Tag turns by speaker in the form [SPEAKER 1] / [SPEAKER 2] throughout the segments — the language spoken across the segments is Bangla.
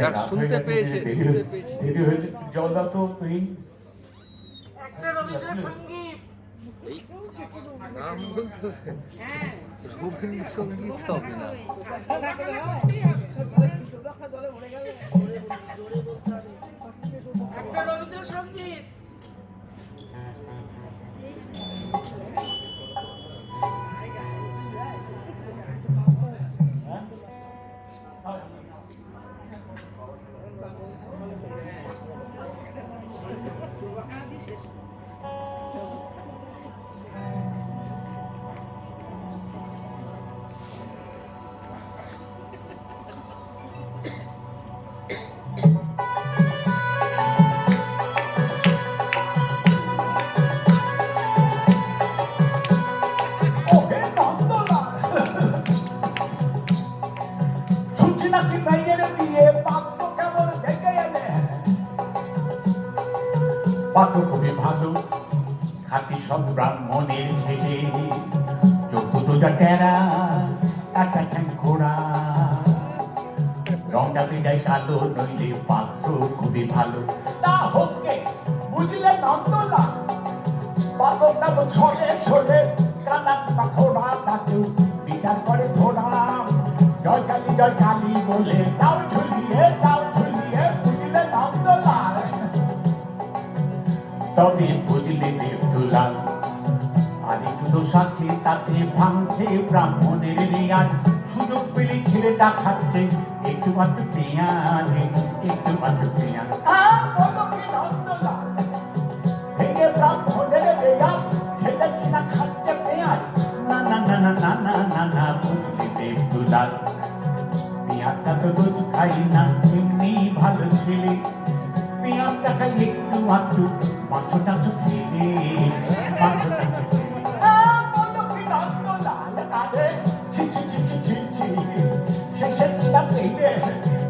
[SPEAKER 1] অনেক রাত
[SPEAKER 2] শুনতে
[SPEAKER 1] হয়ে গেছে,
[SPEAKER 2] পেয়েছে,
[SPEAKER 1] দেরি
[SPEAKER 2] শুনতে পেয়েছে।
[SPEAKER 1] দেরি হয়েছে। জল দাও তো প্লিজ
[SPEAKER 3] একটা রবীন্দ্রসঙ্গীত।
[SPEAKER 2] নাম বলতে হবে। রবীন্দ্রসঙ্গীত। হবে না
[SPEAKER 3] একটা রবীন্দ্রসঙ্গীত।
[SPEAKER 1] পাত্র খুবই ভালো খাটি সব ব্রাহ্মণের ছেলে। চোদ্দ টোজা টেরা একটা ঠ্যাং ঘোড়া। রংটাতে যায় কালো, নইলে পাত্র খুবই ভালো। তা হোক বুঝলে নন্দলাল বালক নাম ছড়ে ছড়ে কানা পাখোড়া তাকেও বিচার করে ধোড়া জয় কালী জয় কালী বলে দাও তবে বুঝলে দেবদুলা আর একটু আছে তাতে ভাঙছে ব্রাহ্মণের রেয়ার সুযোগ পেলে ছেলেটা খাচ্ছে একটু মাত্র পেঁয়াজ একটু মাত্র পেঁয়াজ। না না না না পেঁয়াজটা তো রোজ খাই না। মাত্র মাংসটা তো খেলে ছি, ছি। শেষে কিনা পেলে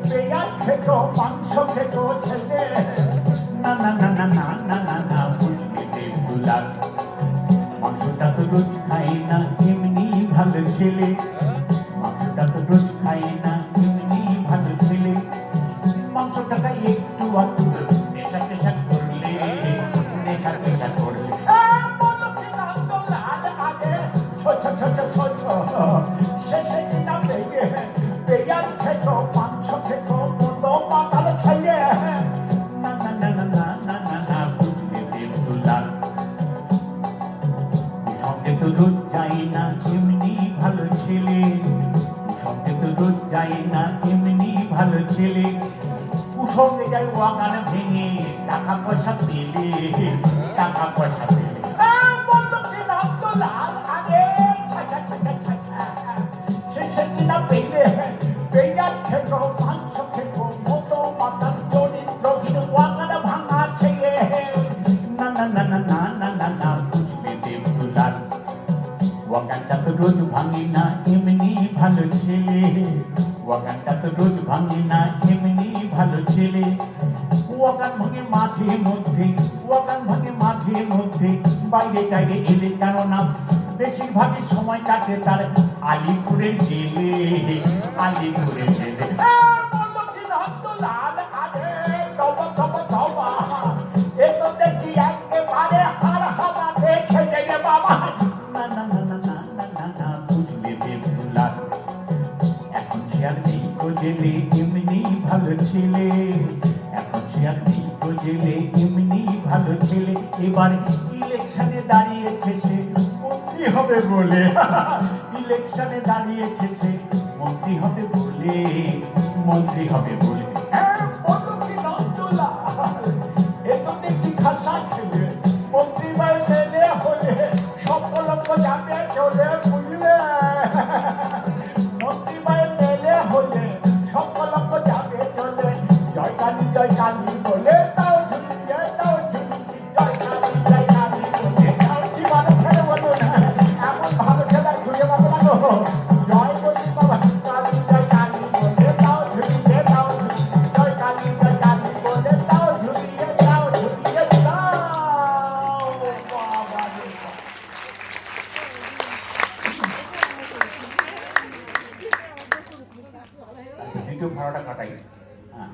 [SPEAKER 1] পেঁয়াজ খেতো মাংস খেতো ছেলে না না না না না না না মাংসটা তো রোজ খাই না এমনি ভালো ছেলে মাংসটা তো একটু একটু টাকা পয়সা পেলে টাকা পয়সা পেলে। ছেলে ওয়াগানটা তো রোজ ভাঙে না এমনি ভালো ছেলে। ভাঙে মাঝে মধ্যে ভাঙে মাঝে মধ্যে। বাইরে টাইরে এলে বেশিরভাগই সময় কাটে তার আলিপুরের জেলে আলিপুরের জেলে। আহ, আর নেই গো জেলে এমনি ভালো ছেলে। এখন সে আর ঠিক গো এমনি ভালো ছেলে। এবার ইলেকশনে দাঁড়িয়েছে সে, মন্ত্রী হবে বলে। ইলেকশনে দাঁড়িয়েছে সে, মন্ত্রী হবে বলে, মন্ত্রী হবে বলো। দ্বিতীয় ভাড়াটা কাটাই। হ্যাঁ